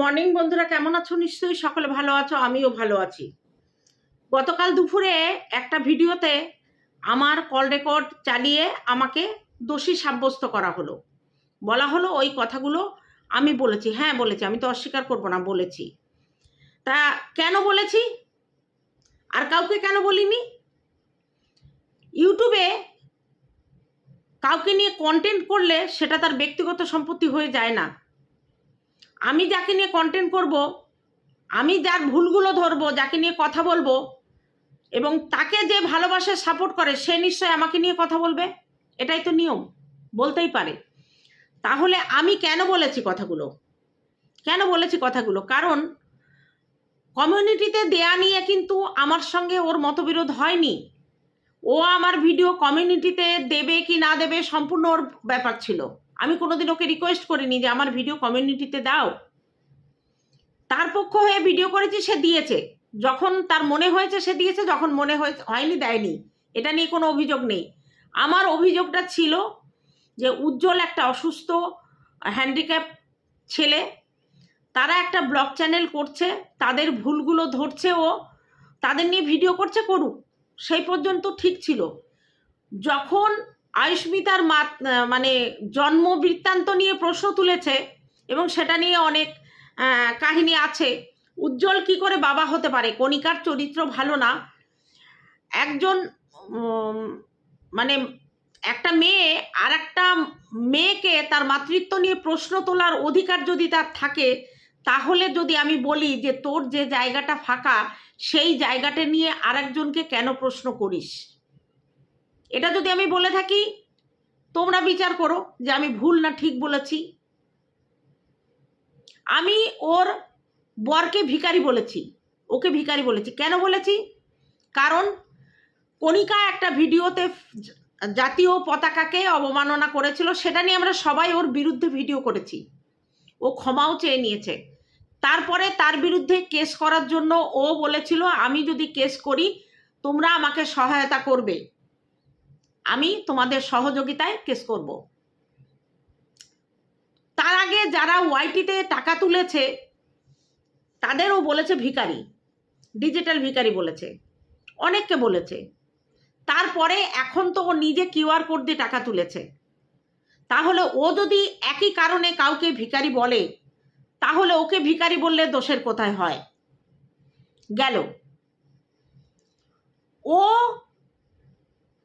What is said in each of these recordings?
Morning বন্ধুরা, কেমন আছো? নিশ্চয়ই সকলে ভালো আছো, আমিও ভালো আছি। গতকাল দুপুরে একটা ভিডিওতে আমার কল রেকর্ড চালিয়ে আমাকে দোষী সাব্যস্ত করা হলো। বলা হলো ওই কথাগুলো আমি বলেছি। হ্যাঁ বলেছি। আমি তো অস্বীকার করব না, বলেছি। তা কেন বলেছি? আর কাউকে কেন বলিনি? ইউটিউবে কাউকে নিয়ে কন্টেন্ট করলে সেটা তার ব্যক্তিগত সম্পত্তি হয়ে যায় না। আমি যাকে নিয়ে কন্টেন্ট করব, আমি যার ভুলগুলো ধরবো, যাকে নিয়ে কথা বলব, এবং তাকে যে ভালোবাসে সাপোর্ট করে, সে নিশ্চয় আমাকে নিয়ে কথা বলবে? এটাই তো নিয়ম, বলতেই পারে। তাহলে আমি কেন বলেছি কথাগুলো? কেন বলেছি কথাগুলো? কারণ কমিউনিটিতে দেয়া নিয়ে কিন্তু আমার সঙ্গে ওর মতবিরোধ হয়নি। ও আমার ভিডিও কমিউনিটিতে দেবে কি না দেবে সম্পূর্ণ ওর ব্যাপার ছিল। আমি কোনোদিন ওকে রিকোয়েস্ট করিনি যে আমার ভিডিও কমিউনিটিতে দাও। তার পক্ষ হয়ে ভিডিও করেছি, সে দিয়েছে। যখন তার মনে হয়েছে, সে দিয়েছে। যখন মনে হয়ে হয়নি, দেয়নি। এটা নিয়ে কোনো অভিযোগ নেই। আমার অভিযোগটা ছিল যে উজ্জ্বল একটা অসুস্থ হ্যান্ডিক্যাপ ছেলে, তারা একটা ব্লগ চ্যানেল করছে, তাদের ভুলগুলো ধরছে ও, তাদের নিয়ে ভিডিও করছে, করুক। সেই পর্যন্ত ঠিক ছিল। যখন আয়ুষ্মিতার মানে জন্ম বৃত্তান্ত নিয়ে প্রশ্ন তুলেছে এবং সেটা নিয়ে অনেক কাহিনী আছে। উজ্জ্বল কি করে বাবা হতে পারে? কণিকার চরিত্র ভালো না। একজন মানে একটা মেয়ে আর একটা মেয়েকে তার মাতৃত্ব নিয়ে প্রশ্ন তোলার অধিকার যদি তার থাকে, তাহলে যদি আমি বলি যে তোর যে জায়গাটা ফাঁকা, সেই জায়গাটা নিয়ে আরেকজনকে কেন প্রশ্ন করিস? এটা যদি আমি বলে থাকি, তোমরা বিচার করো যে আমি ভুল না ঠিক বলেছি। আমি ওর বরকে ভিখারি বলেছি। ওকে ভিখারি বলেছি। কেন বলেছি? কারণ কণিকা একটা ভিডিওতে জাতীয় পতাকাকে অবমাননা করেছিল, সেটা নিয়ে আমরা সবাই ওর বিরুদ্ধে ভিডিও করেছি। ও ক্ষমাও চেয়ে নিয়েছে। তারপরে তার বিরুদ্ধে কেস করার জন্য ও বলেছিল, আমি যদি কেস করি, তোমরা আমাকে সহায়তা করবে। আমি তোমাদের সহযোগিতায় কেস করব। তার আগে যারা ওয়াইটিতে টাকা তুলেছে, তাদেরও বলেছে ভিখারি ডিজিটাল ভিখারি বলেছে, অনেককে বলেছে। তারপরে এখন তো ও নিজে কিউআর কোড দিয়ে টাকা তুলেছে। তাহলে ও যদি একই কারণে কাউকে ভিখারি বলে, তাহলে ওকে ভিখারি বললে দোষের কোথায় হয়? গেল। ও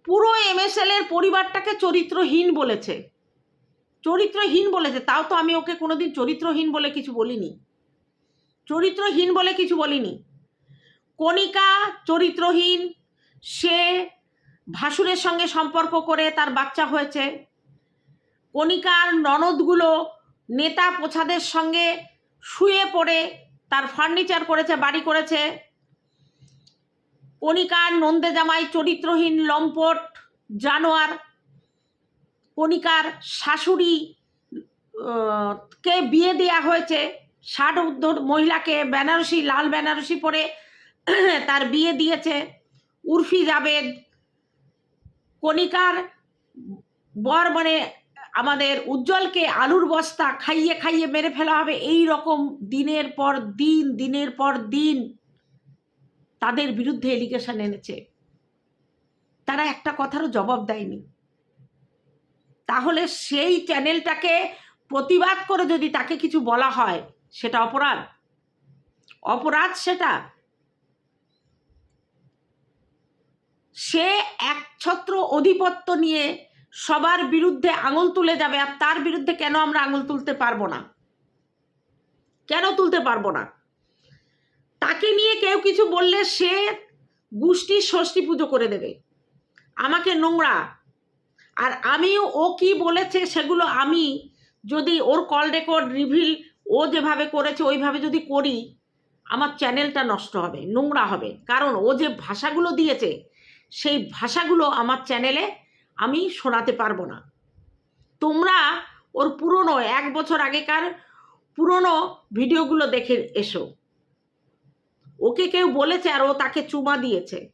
পুরো এমএসএল এর পরিবারটাকে চরিত্রহীন বলেছে। চরিত্রহীন বলেছে। তাও তো আমি ওকে কোনোদিন চরিত্রহীন বলে কিছু বলিনি। চরিত্রহীন বলে কিছু বলিনি। কণিকা চরিত্রহীন। সে ভাসুরের সঙ্গে সম্পর্ক করে তার বাচ্চা হয়েছে। কণিকার ননদগুলো নেতা পোছাদের সঙ্গে শুয়ে পড়ে, তার ফার্নিচার করেছে, বাড়ি করেছে। কণিকার নন্দে জামাই চরিত্রহীন লম্পট, জানোয়ার, কণিকার শাশুড়ি, কে বিয়ে দেওয়া হয়েছে, ষাট উদ্ধর মহিলাকে বেনারসি, লাল বেনারসি পরে তার বিয়ে দিয়েছে, উর্ফি জাবেদ, কণিকার বর মানে আমাদের উজ্জ্বলকে আলুর বস্তা খাইয়ে খাইয়ে মেরে ফেলা হবে এই রকম দিনের পর দিন, দিনের পর দিন। তাদের বিরুদ্ধে এলিগেশন এনেছে। তারা একটা কথারও জবাব দেয়নি। তাহলে সেই চ্যানেলটাকে প্রতিবাদ করে যদি তাকে কিছু বলা হয়, সেটা অপরাধ? অপরাধ সেটা। সে একছত্র অধিপত্য নিয়ে সবার বিরুদ্ধে আঙুল তুলে যাবে, আর তার বিরুদ্ধে কেন আমরা আঙুল তুলতে পারব না? কেন তুলতে পারব না? তাকে নিয়ে কেউ কিছু বললে সে গোষ্ঠীর ষষ্ঠী পুজো করে দেবে। আমাকে নোংরা। আর আমিও ও কি বলেছে সেগুলো আমি যদি ওর কল রেকর্ড রিভিল ও যেভাবে করেছে, ওইভাবে যদি করি, আমার চ্যানেলটা নষ্ট হবে, নোংরা হবে। কারণ ও যে ভাষাগুলো দিয়েছে, সেই ভাষাগুলো আমার চ্যানেলে আমি শোনাতে পারব না। তোমরা ওর পুরনো, এক বছর আগেকার পুরনো ভিডিওগুলো দেখে এসো। ওকে কেউ বলেছে আর ও তাকে চুমা দিয়েছে।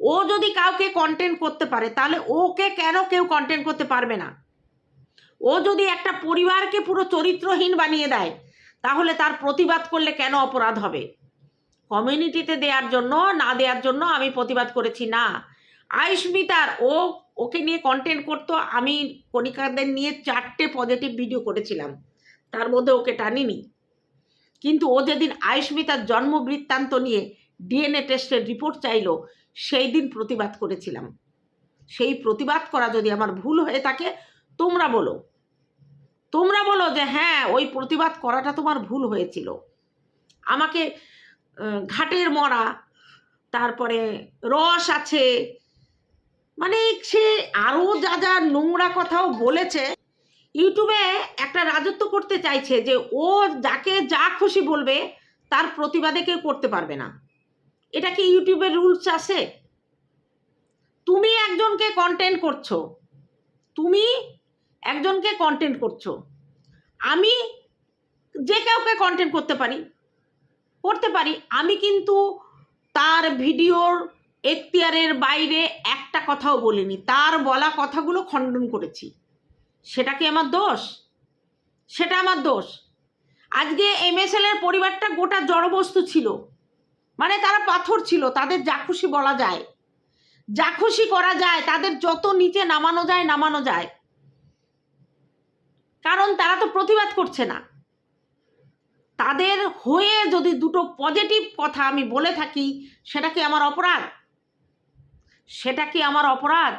ও যদি কাউকে কন্টেন্ট করতে পারে, তাহলে ওকে কেন কেউ কন্টেন্ট করতে পারবে না? ও যদি একটা পরিবারকে পুরো চরিত্রহীন বানিয়ে দেয়, তাহলে তার প্রতিবাদ করলে কেন অপরাধ হবে? কমিউনিটিতে দেওয়ার জন্য, না দেওয়ার জন্য আমি প্রতিবাদ করেছি না। আয়ুষ্মিতার ও ওকে নিয়ে কন্টেন্ট করতো, আমি কণিকাদের নিয়ে চারটে পজিটিভ ভিডিও করেছিলাম। তার মধ্যে ওকে টানিনি। কিন্তু ও যেদিন আয়ুষ্মিতার জন্ম বৃত্তান্ত নিয়ে ডিএনএ টেস্টের রিপোর্ট চাইলো, সেই দিন প্রতিবাদ করেছিলাম। সেই প্রতিবাদ করা যদি আমার ভুল হয়ে থাকে, তোমরা বলো। তোমরা বলো যে হ্যাঁ ওই প্রতিবাদ করাটা তোমার ভুল হয়েছিল। আমাকে ঘাটের মরা, তারপরে রস আছে মানে সে আরও যা যা নোংরা কথাও বলেছে ইউটিউবে একটা রাজত্ব করতে চাইছে যে ও যাকে যা খুশি বলবে, তার প্রতিবাদে কেউ করতে পারবে না। এটা কি ইউটিউবের রুলস আছে? তুমি একজনকে কন্টেন্ট করছ, তুমি একজনকে কন্টেন্ট করছ, আমি যে কাউকে কন্টেন্ট করতে পারি করতে পারি, আমি কিন্তু তার ভিডিওর এখতিয়ারের বাইরে একটা কথাও বলিনি, তার বলা কথাগুলো খণ্ডন করেছি। সেটা কি আমার দোষ? সেটা আমার দোষ। আজকে এম এমএসএল এর পরিবারটা গোটা জড়বস্তু ছিল। মানে তারা পাথর ছিল, তাদের যা খুশি বলা যায়। যা খুশি করা যায়, তাদের যত নিচে নামানো যায় নামানো যায়। কারণ তারা তো প্রতিবাদ করছে না। তাদের হয়ে যদি দুটো পজিটিভ কথা আমি বলে থাকি, সেটা কি আমার অপরাধ? সেটা কি আমার অপরাধ?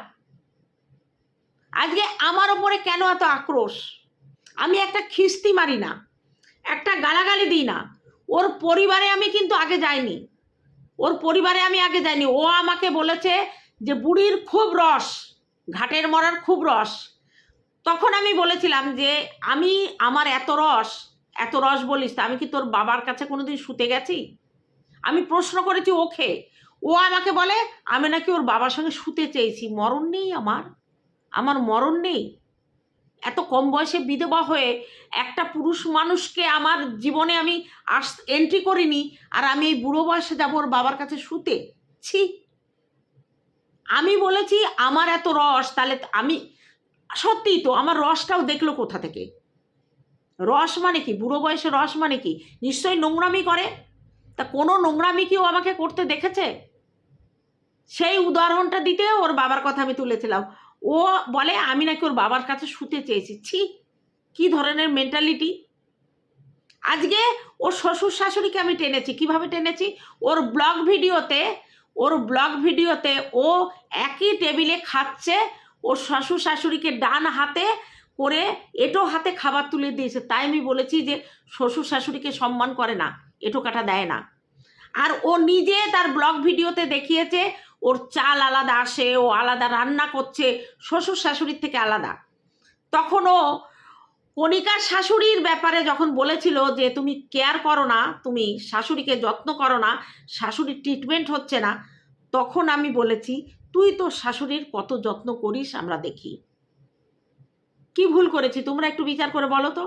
আজকে আমার ওপরে কেন এত আক্রোশ? আমি একটা খিস্তি মারি না, একটা গালাগালি দিই না। ওর পরিবারে আমি কিন্তু আগে যাইনি। ওর পরিবারে আমি আগে যাইনি। ও আমাকে বলেছে যে বুড়ির খুব রস, ঘাটের মরার খুব রস। তখন আমি বলেছিলাম যে আমি আমার এত রস এত রস বলিস আমি কি তোর বাবার কাছে কোনোদিন শুতে গেছি? আমি প্রশ্ন করেছি, ওকে। ও আমাকে বলে, আমি নাকি ওর বাবার সঙ্গে শুতে চেয়েছি, মরণ নেই আমার। আমার মরণ নেই। এত কম বয়সে বিধবা হয়ে একটা পুরুষ মানুষকে আমার জীবনে আমি আস এন্ট্রি করিনি আর আমি এই বুড়ো বয়সে যাব ওর বাবার কাছে শুতে? ছি। আমি বলেছি, আমার এত রস, তাহলে আমি, সত্যিই তো আমার রসটাও দেখল কোথা থেকে? রস মানে কি? বুড়ো বয়সে রস মানে কি? নিশ্চয়ই নোংরামি করে? তা কোনো নোংরামি কি ও আমাকে করতে দেখেছে? সেই উদাহরণটা দিতে ওর বাবার কথা আমি তুলেছিলাম। ও বলে, আমি নাকি ওর বাবার কাছে শুতে চেয়েছি। ছি, কি ধরনের মেন্টালিটি আজকে ওর শ্বশুর শাশুড়িকে আমি টেনেছি। কীভাবে টেনেছি? ওর ব্লগ ভিডিওতে, ওর ব্লগ ভিডিওতে ও একই টেবিলে খাচ্ছে, ওর শ্বশুর শাশুড়িকে ডান হাতে করে এটো হাতে খাবার তুলে দিয়েছে। তাই আমি বলেছি যে, শ্বশুর শাশুড়িকে সম্মান করে না এটো কাটা দেয় না। আর ও নিজে তার ব্লগ ভিডিওতে দেখিয়েছে ওর চাল আলাদা আসে, ও আলাদা রান্না করছে, শ্বশুর শাশুড়ির থেকে আলাদা। তখন ও কণিকার শাশুড়ির ব্যাপারে যখন বলেছিল যে, তুমি কেয়ার করো না, তুমি শাশুড়িকে যত্ন করো না, শাশুড়ির ট্রিটমেন্ট হচ্ছে না, তখন আমি বলেছি, তুই তো শাশুড়ির কত যত্ন করিস আমরা দেখি। কি ভুল করেছি? তোমরা একটু বিচার করে বলো তো।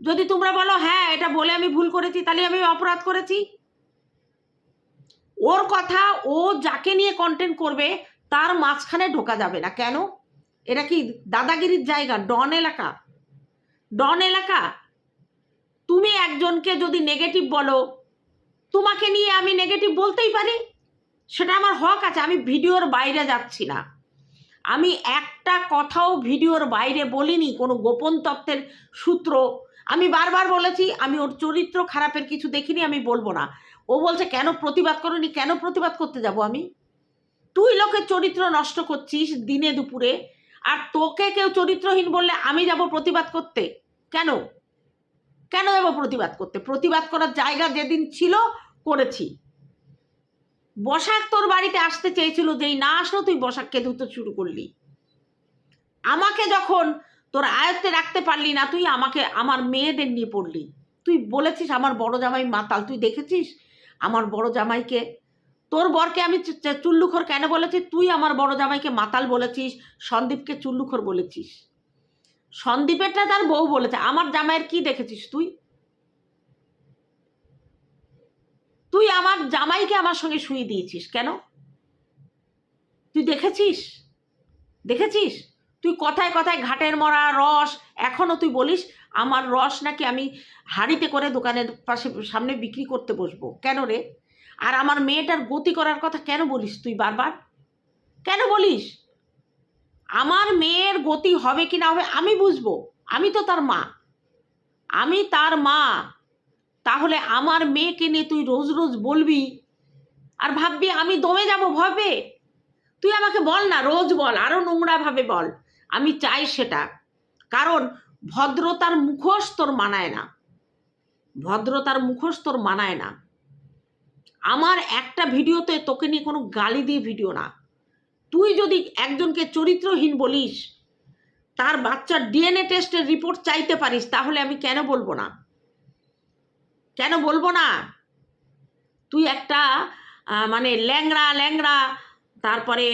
যদি তোমরা বলো হ্যাঁ এটা বলে আমি ভুল করেছি, তাহলে আমি অপরাধ করেছি। ওর কথা ও যাকে নিয়ে কন্টেন্ট করবে, তার মাঝখানে ঢোকা যাবে না। কেন? এটা কি দাদাগিরির জায়গা? ডন এলাকা। ডন এলাকা। তুমি একজনকে যদি নেগেটিভ বলো, তোমাকে নিয়ে আমি নেগেটিভ বলতেই পারি? সেটা আমার হক আছে, আমি ভিডিওর বাইরে যাচ্ছি না। আমি একটা কথাও ভিডিওর বাইরে বলিনি, কোনো গোপন তত্ত্বের সূত্র। আমি বারবার বলেছি, আমি ওর চরিত্র খারাপের কিছু দেখিনি, আমি বলব না। ও বলছে, কেন প্রতিবাদ করনি? কেন প্রতিবাদ করতে যাব আমি? তুই লোকের চরিত্র নষ্ট করছিস দিনে দুপুরে, আর তোকে কেউ চরিত্রহীন বললে আমি যাব প্রতিবাদ করতে? কেন? কেন যাব প্রতিবাদ করতে? প্রতিবাদ করার জায়গা যেদিন ছিল, করেছি। বসাক তোর বাড়িতে আসতে চেয়েছিল, যেই না আসলো তুই বসাককে ধুতে শুরু করলি। আমাকে যখন তোর আয়ত্তে রাখতে পারলি না, তুই আমাকে, আমার মেয়েদের নিয়ে পড়লি। তুই বলেছিস, আমার বড় জামাই মাতাল, তুই দেখেছিস? আমার বড় জামাইকে? তোর বরকে আমি চুল্লুখোর কেন বলেছি? তুই আমার বড় জামাইকে মাতাল বলেছিস, সন্দীপকে চুল্লুখোর বলেছিস। সন্দীপেরটা তার বউ বলেছে। আমার জামাইয়ের কি দেখেছিস তুই? তুই আমার জামাইকে আমার সঙ্গে শুয়ে দিয়েছিস কেন? তুই দেখেছিস? দেখেছিস? তুই কথায় কথায় ঘাটের মরা, রস, এখনও তুই বলিস আমার রস নাকি আমি হাঁড়িতে করে দোকানের পাশে, সামনে বিক্রি করতে বসবো। কেন রে? আর আমার মেয়েটার গতি করার কথা কেন বলিস তুই বারবার? কেন বলিস? আমার মেয়ের গতি হবে কি না হবে আমি বুঝব। আমি তো তার মা। আমি তার মা। তাহলে আমার মেয়েকে নিয়ে তুই রোজ রোজ বলবি? আর ভাববি আমি দমে যাব ভাবে? তুই আমাকে বল না, রোজ বল আরও নোংরাভাবে বল। আমি চাই সেটা। কারণ ভদ্রতার মুখোশ তোর মানায় না। ভদ্রতার মুখোশ তোর মানায় না। আমার একটা ভিডিওতে তোকে নিয়ে কোনো গালি দিয়ে ভিডিও না। তুই যদি একজনকে চরিত্রহীন বলিস, তার বাচ্চার ডিএনএ টেস্টের রিপোর্ট চাইতে পারিস, তাহলে আমি কেন বলব না? কেন বলব না? তুই একটা মানে ল্যাংড়া ল্যাংড়া, তারপরে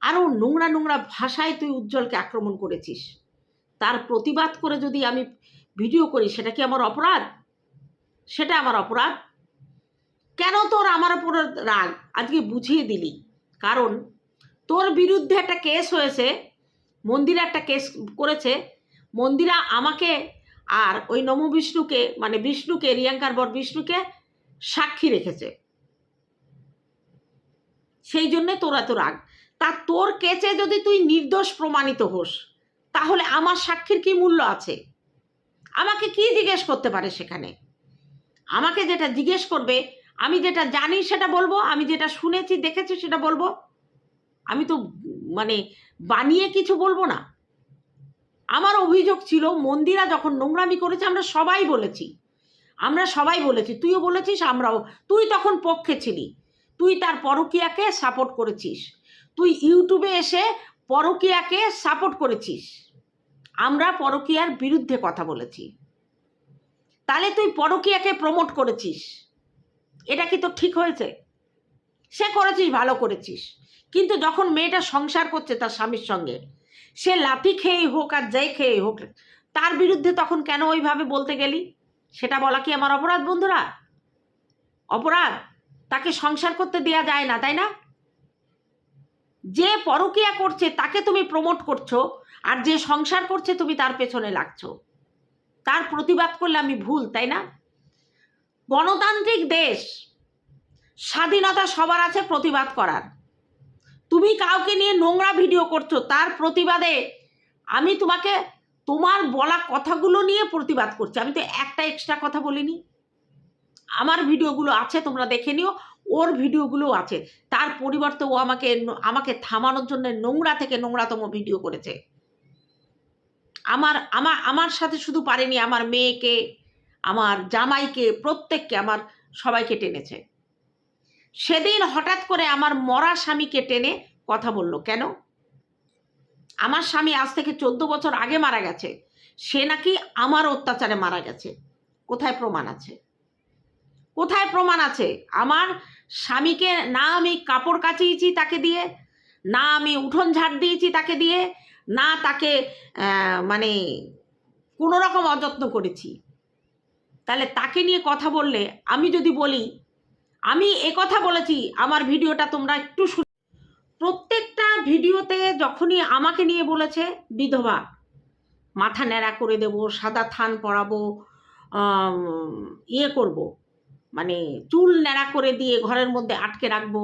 আরও নোংরা নোংরা ভাষায় তুই উজ্জ্বলকে আক্রমণ করেছিস। তার প্রতিবাদ করে যদি আমি ভিডিও করি, সেটা কি আমার অপরাধ? সেটা আমার অপরাধ। কেন তোর আমার উপর রাগ? আজকে বুঝিয়ে দিলি। কারণ তোর বিরুদ্ধে একটা কেস হয়েছে, মন্দিরা একটা কেস করেছে। মন্দিরা আমাকে আর ওই নমু বিষ্ণুকে মানে বিষ্ণুকে, রিয়াঙ্কার বর বিষ্ণুকে সাক্ষী রেখেছে। সেই জন্যে তোর এত রাগ। তা তোর কেচে যদি তুই নির্দোষ প্রমাণিত হোস, তাহলে আমার সাক্ষীর কি মূল্য আছে? আমাকে কি জিজ্ঞেস করতে পারে সেখানে? আমাকে যেটা জিজ্ঞেস করবে, আমি যেটা জানি সেটা বলব, আমি যেটা শুনেছি, দেখেছি সেটা বলব? আমি তো মানে বানিয়ে কিছু বলব না। আমার অভিযোগ ছিল, মন্দিরা যখন নোংরামি করেছে, আমরা সবাই বলেছি। আমরা সবাই বলেছি, তুইও বলেছিস, আমরাও। তুই তখন পক্ষে ছিলি। তুই তার পরকিয়াকে সাপোর্ট করেছিস। তুই ইউটিউবে এসে পরকিয়াকে সাপোর্ট করেছিস। আমরা পরকিয়ার বিরুদ্ধে কথা বলেছি। তাহলে তুই পরকিয়াকে প্রমোট করেছিস। এটা কি তো ঠিক হয়েছে? সে করেছিস, ভালো করেছিস। কিন্তু যখন মেয়েটা সংসার করছে তার স্বামীর সঙ্গে, সে লাথি খেয়েই হোক আর যাই খেয়েই হোক, তার বিরুদ্ধে তখন কেন ওইভাবে বলতে গেলি? সেটা বলা কি আমার অপরাধ বন্ধুরা? অপরাধ? তাকে সংসার করতে দেয়া যায় না, তাই না? যে পরকিয়া করছে, তাকে তুমি প্রমোট করছ আর যে সংসার করছে, তুমি তার পেছনে লাগছো। তার প্রতিবাদ করলে আমি ভুল, তাই না? গণতান্ত্রিক দেশ, স্বাধীনতা সবার আছে প্রতিবাদ করার। তুমি কাউকে নিয়ে নোংরা ভিডিও করছ, তার প্রতিবাদে আমি তোমাকে তোমার বলা কথাগুলো নিয়ে প্রতিবাদ করছি। আমি তো একটা এক্সট্রা কথা বলিনি। আমার ভিডিওগুলো আছে, তোমরা দেখে নিও। ওর ভিডিওগুলো আছে। তার পরিবর্তে ও আমাকে আমাকে থামানোর জন্য নোংরা থেকে নোংরাতম ভিডিও করেছে। আমার আমার আমার সাথে শুধু পারেনি, আমার মেয়েকে, আমার জামাইকে, প্রত্যেককে, আমার সবাইকে টেনেছে। সেদিন হঠাৎ করে আমার মরা স্বামীকে টেনে কথা বলল, কেন? আমার স্বামী আজ থেকে চোদ্দ বছর আগে মারা গেছে। সে নাকি আমার অত্যাচারে মারা গেছে। কোথায় প্রমাণ আছে? কোথায় প্রমাণ আছে? আমার স্বামীকে না আমি কাপড় কাচিয়েছি তাকে দিয়ে, না আমি উঠোন ঝাড় দিয়েছি তাকে দিয়ে, না তাকে মানে কোনো রকম অযত্ন করেছি। তাহলে তাকে নিয়ে কথা বললে আমি যদি বলি, আমি এ কথা বলেছি, আমার ভিডিওটা তোমরা একটু শুন প্রত্যেকটা ভিডিওতে যখনই আমাকে নিয়ে বলেছে, বিধবা, মাথা ন্যাড়া করে দেব, সাদা থান পরাবো ইয়ে করব মানে চুল ন্যাড়া করে দিয়ে ঘরের মধ্যে আটকে রাখব,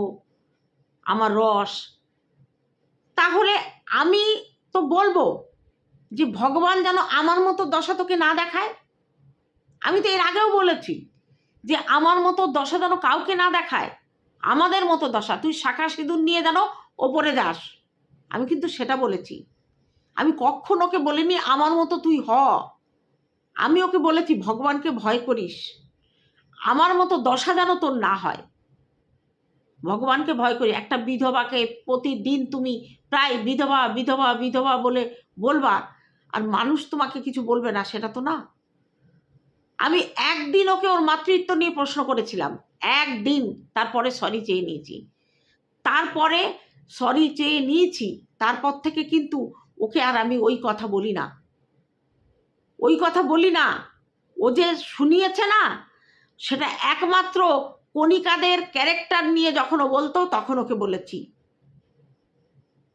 আমার রস। তাহলে আমি তো বলব যে ভগবান যেন আমার মতো দশা তোকে না দেখায়। আমি তো এর আগেও বলেছি যে আমার মতো দশা যেন কাউকে না দেখায়, আমাদের মতো দশা। তুই শাখা সিঁদুর নিয়ে যেন ওপরে যাস। আমি কিন্তু সেটা বলেছি। আমি কখন ওকে বলিনি, আমার মতো তুই হ। আমি ওকে বলেছি, ভগবানকে ভয় করিস। আমার মতো দশা যেন তোর না হয়। ভগবানকে ভয় করি, একটা বিধবাকে প্রতিদিন তুমি প্রায় বিধবা বিধবা বিধবা বলে বলবা, আর মানুষ তোমাকে কিছু বলবে না, সেটা তো না। আমি একদিন ওকে ওর মাতৃত্ব নিয়ে প্রশ্ন করেছিলাম, একদিন, তারপরে সরি চেয়ে নিয়েছি। তারপরে সরি চেয়ে নিয়েছি, তারপর থেকে কিন্তু ওকে আর আমি ওই কথা বলি না। ওই কথা বলি না, ও যে শুনিয়েছে না সেটা একমাত্র কণিকাদের ক্যারেক্টার নিয়ে যখন ও বলতো, তখন ওকে বলেছি।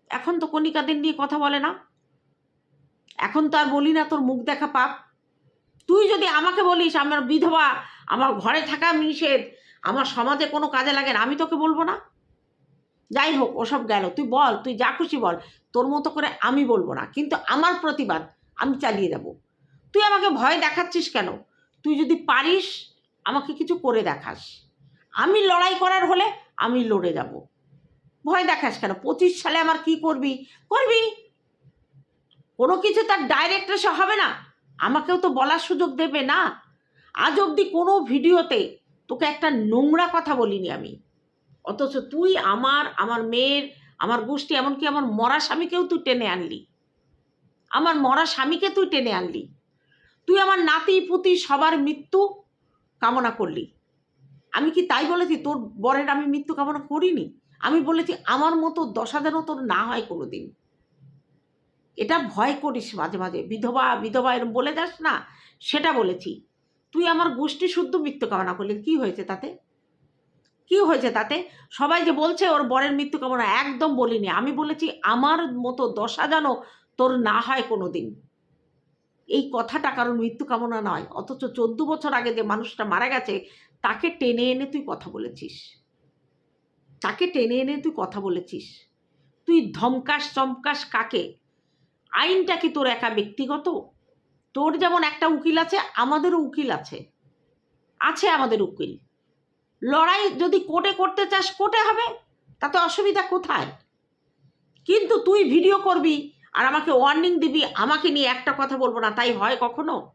এখন তো কণিকাদের নিয়ে কথা বলে না। এখন তো আর বলি না তোর মুখ দেখা পাপ। তুই যদি আমাকে বলিস, আমার বিধবা, আমার ঘরে থাকা নিষেধ, আমার সমাজে কোনো কাজে লাগে না, আমি তোকে বলব না। যাই হোক, ওসব গেল। তুই বল, তুই যা খুশি বল। তোর মতো করে আমি বলব না। কিন্তু আমার প্রতিবাদ আমি চালিয়ে যাব তুই আমাকে ভয় দেখাচ্ছিস কেন? তুই যদি পারিস আমাকে কিছু করে দেখাস। আমি লড়াই করার হলে আমি লড়ে যাব। ভয় দেখাস কেন? পঁচিশ সালে আমার কি করবি? করবি? কোনো কিছু তার ডাইরেক্ট এসে হবে না। আমাকেও তো বলার সুযোগ দেবে না। আজ অবধি কোনো ভিডিওতে তোকে একটা নোংরা কথা বলিনি আমি। অথচ তুই আমার আমার মেয়ের, আমার গোষ্ঠী, এমনকি আমার মরা স্বামীকেও তুই টেনে আনলি। আমার মরা স্বামীকে তুই টেনে আনলি। তুই আমার নাতি পুতি সবার মৃত্যু কামনা করলি। আমি কি তাই বলেছি, তোর বরের আমি মৃত্যু কামনা করিনি? আমি বলেছি, আমার মতো দশা যেন তোর না হয় কোনো দিন এটা ভয় করিস মাঝে মাঝে। বিধবা বিধবা এরম বলে যাস না, সেটা বলেছি। তুই আমার গোষ্ঠী শুদ্ধ মৃত্যু কামনা করলি। কি হয়েছে তাতে? কি হয়েছে তাতে? সবাই যে বলছে, ওর বরের মৃত্যু কামনা একদম বলিনি। আমি বলেছি, আমার মতো দশা যেন তোর না হয় কোনো দিন এই কথাটা কারণ মৃত্যু কামনা নয়। অথচ চোদ্দ বছর আগে যে মানুষটা মারা গেছে, তাকে টেনে এনে তুই কথা বলেছিস। তাকে টেনে এনে তুই কথা বলেছিস। তুই ধমকাস, চমকাস কাকে? আইনটা কি তোর একা ব্যক্তিগত? তোর যেমন একটা উকিল আছে, আমাদেরও উকিল আছে। আছে আমাদের উকিল। লড়াই যদি কোর্টে করতে চাস, কোর্টে হবে, তাতে অসুবিধা কোথায়? কিন্তু তুই ভিডিও করবি আর আমাকে ওয়ার্নিং দিবি, আমাকে নিয়ে একটা কথা বলব না, তাই হয় কখনো?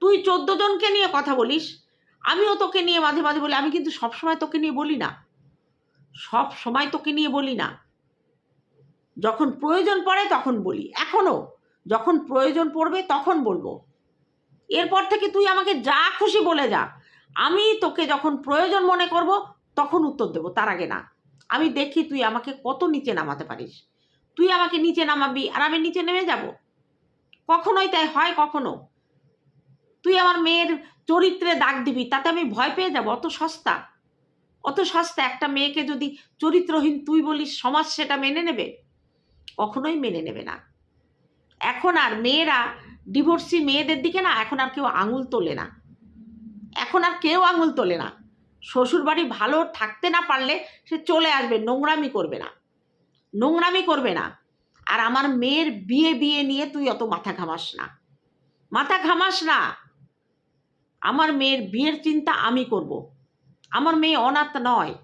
তুই চোদ্দ জনকে নিয়ে কথা বলিস, আমিও তোকে নিয়ে মাঝে মাঝে বলি, আমি কিন্তু সবসময় তোকে নিয়ে বলি না। সব সময় তোকে নিয়ে বলি না। যখন প্রয়োজন পড়ে তখন বলি এখনও যখন প্রয়োজন পড়বে তখন বলব। এরপর থেকে তুই আমাকে যা খুশি বলে যা। আমি তোকে যখন প্রয়োজন মনে করব, তখন উত্তর দেবো, তার আগে না। আমি দেখি তুই আমাকে কত নিচে নামাতে পারিস। তুই আমাকে নিচে নামাবি আর আমি নিচে নেমে যাব? কখনোই তাই হয় কখনো? তুই আমার মেয়ের চরিত্রে দাগ দিবি, তাতে আমি ভয় পেয়ে যাব? অত সস্তা। অত সস্তা একটা মেয়েকে যদি চরিত্রহীন তুই বলিস, সমাজ সেটা মেনে নেবে? কখনোই মেনে নেবে না। এখন আর মেয়েরা ডিভোর্সি মেয়েদের দিকে না, এখন আর কেউ আঙুল তোলে না। এখন আর কেউ আঙুল তোলে না। শ্বশুর বাড়ি ভালো থাকতে না পারলে সে চলে আসবে, নোংরামি করবে না। নোংরামি করবে না। আর আমার মেয়ের বিয়ে বিয়ে নিয়ে তুই অত মাথা ঘামাস না। মাথা ঘামাস না। আমার মেয়ের বিয়ের চিন্তা আমি করব। আমার মেয়ে অনাথ নয়।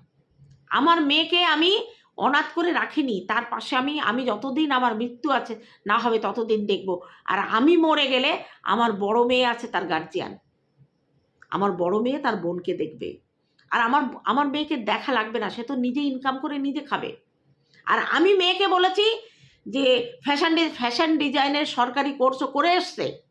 আমার মেয়েকে আমি অনাথ করে রাখিনি। তার পাশে আমি আমি যতদিন আমার মৃত্যু আছে, না হবে ততদিন দেখব। আর আমি মরে গেলে আমার বড় মেয়ে আছে তার গার্জিয়ান আমার বড় মেয়ে তার বোনকে দেখবে। আর আমার আমার মেয়েকে দেখা লাগবে না। সে তো নিজে ইনকাম করে নিজে খাবে। আর আমি মেয়েকে বলেছি যে ফ্যাশন ফ্যাশন ডিজাইনের সরকারি কোর্সও করে এসছে।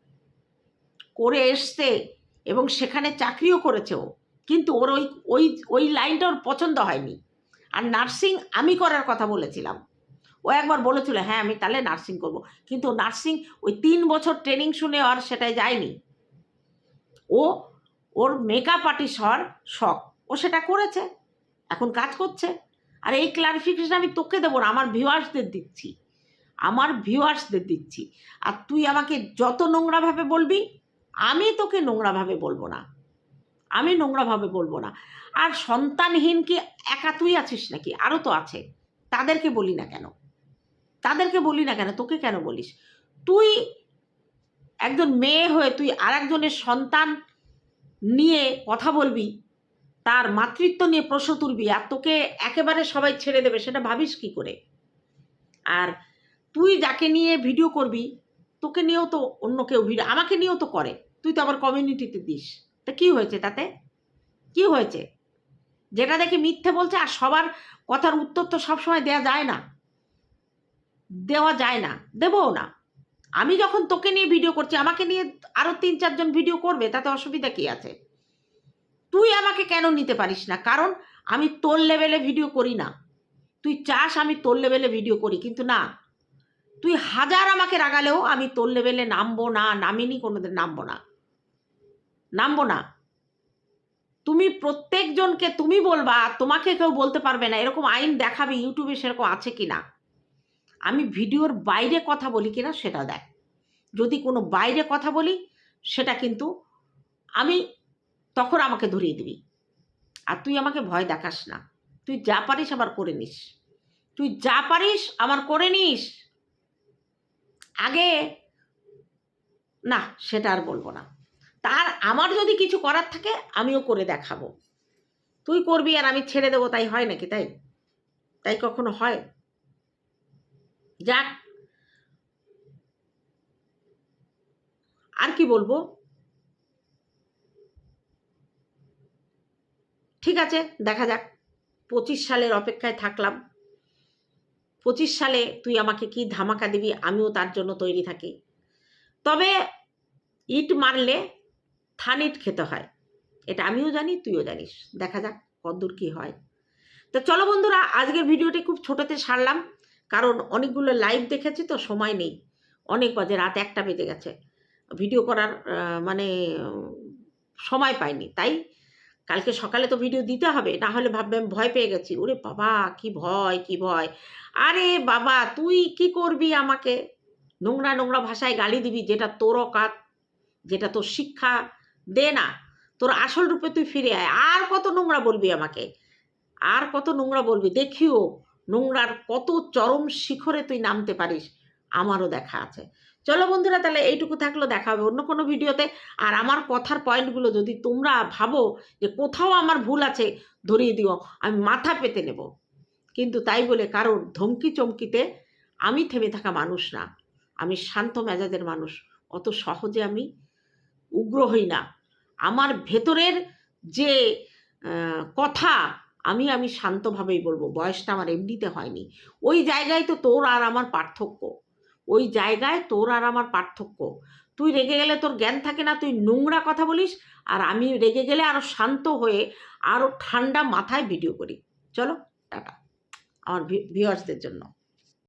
করে এসছে এবং সেখানে চাকরিও করেছে ও। কিন্তু ওর ওই ওই ওই লাইনটা ওর পছন্দ হয়নি। আর নার্সিং আমি করার কথা বলেছিলাম। ও একবার বলেছিল হ্যাঁ আমি তাহলে নার্সিং করব। কিন্তু নার্সিং ওই তিন বছর ট্রেনিং শুনে আর সেটাই যায়নি। ও, ওর মেকআপ আর্টিস্ট হওয়ার শখ। ও সেটা করেছে। এখন কাজ করছে। আর এই ক্লারিফিকেশন আমি তোকে দেবো না, আমার ভিউয়ার্সদের দিচ্ছি। আমার ভিউয়ার্সদের দিচ্ছি। আর তুই আমাকে যত নোংরাভাবে বলবি, আমি তোকে নোংরাভাবে বলব না। আমি নোংরাভাবে বলব না। আর সন্তানহীন কি একা তুই আছিস নাকি? আরও তো আছে। তাদেরকে বলি না কেন? তাদেরকে বলি না কেন? তোকে কেন বলিস? তুই একজন মেয়ে হয়ে তুই আর একজনের সন্তান নিয়ে কথা বলবি তার মাতৃত্ব নিয়ে প্রশ্ন তুলবি আর তোকে একেবারে সবাই ছেড়ে দেবে, সেটা ভাবিস কি করে? আর তুই যাকে নিয়ে ভিডিও করবি, তোকে নিয়েও তো অন্য কেউ ভিডিও আমাকে নিয়েও তো করে। তুই তো আবার কমিউনিটিতে দিস। তা কী হয়েছে তাতে? কি হয়েছে? যেটা দেখে মিথ্যে বলছে আর সবার কথার উত্তর তো সবসময় দেওয়া যায় না। দেওয়া যায় না, দেবও না। আমি যখন তোকে নিয়ে ভিডিও করছি, আমাকে নিয়ে আরও তিন চারজন ভিডিও করবে, তাতে অসুবিধা কী আছে? তুই আমাকে কেন নিতে পারিস না? কারণ আমি তোর লেভেলে ভিডিও করি না। তুই চাস আমি তোর লেভেলে ভিডিও করি, কিন্তু না। তুই হাজার আমাকে রাগালেও আমি তোর লেভেলে নামবো না, নামিনি কোনোদিন, নামবো না। নামবো না। তুমি প্রত্যেকজনকে তুমি বলবা, তোমাকে কেউ বলতে পারবে না, এরকম আইন দেখাবে, ইউটিউবে সেরকম আছে কি না আমি ভিডিওর বাইরে কথা বলি কিনা সেটা দেখ। যদি কোনো বাইরে কথা বলি, সেটা কিন্তু আমি তখন আমাকে ধরিয়ে দিবি। আর তুই আমাকে ভয় দেখাস না। তুই যা পারিস আমার করে নিস। তুই যা পারিস আমার করে নিস। আগে না, সেটা আর বলব না। তার আমার যদি কিছু করার থাকে, আমিও করে দেখাবো। তুই করবি আর আমি ছেড়ে দেবো, তাই হয় নাকি তাই? তাই কখনো হয়? যাক। আর কি বলব? ঠিক আছে, দেখা যাক। পঁচিশ সালের অপেক্ষায় থাকলাম। পঁচিশ সালে তুই আমাকে কি ধামাকা দিবি, আমিও তার জন্য তৈরি থাকি। তবে ইট মারলে থান ইট খেতে হয়। এটা আমিও জানি, তুইও জানিস। দেখা যাক কতদূর কী হয়। তো চলো বন্ধুরা, আজকের ভিডিওটি খুব ছোটোতে সারলাম। কারণ অনেকগুলো লাইভ দেখেছি তো, সময় নেই। অনেক বাজে, রাত একটা বেজে গেছে। ভিডিও করার মানে সময় পাইনি। তাই কালকে সকালে তো ভিডিও দিতে হবে না হলে ভাববে আমি ভয় পেয়ে গেছি। ওরে বাবা, কি ভয় কি ভয়। আরে বাবা, তুই কি করবি আমাকে? নোংরা নোংরা ভাষায় গালি দিবি, যেটা তোর অকাত, যেটা তোর শিক্ষা। দে না, তোর আসল রূপে তুই ফিরে আয়। আর কত নোংরা বলবি আমাকে? আর কত নোংরা বলবি? দেখিও, নোংরার কত চরম শিখরে তুই নামতে পারিস, আমারও দেখা আছে। চলো বন্ধুরা, তাহলে এইটুকু থাকল, দেখা হবে অন্য কোনো ভিডিওতে। আর আমার কথার পয়েন্টগুলো যদি তোমরা ভাবো যে কোথাও আমার ভুল আছে, ধরিয়ে দিও, আমি মাথা পেতে নেব। কিন্তু তাই বলে কারোর ধমকি চমকিতে আমি থেমে থাকা মানুষ না। আমি শান্ত মেজাজের মানুষ, অত সহজে আমি উগ্র হই না। আমার ভেতরের যে কথা, আমি আমি শান্তভাবেই বলব, বয়সটা আমার এমনিতে হয়নি। ওই জায়গায় তো তোর আর আমার পার্থক্য। ওই জায়গায় তোর আর আমার পার্থক্য। তুই রেগে গেলে তোর জ্ঞান থাকে না, তুই নোংরা কথা বলিস, আর আমি রেগে গেলে আরও শান্ত হয়ে আরও ঠান্ডা মাথায় ভিডিও করি। চলো, টাটা। আমার ভিউয়ার্সদের জন্য।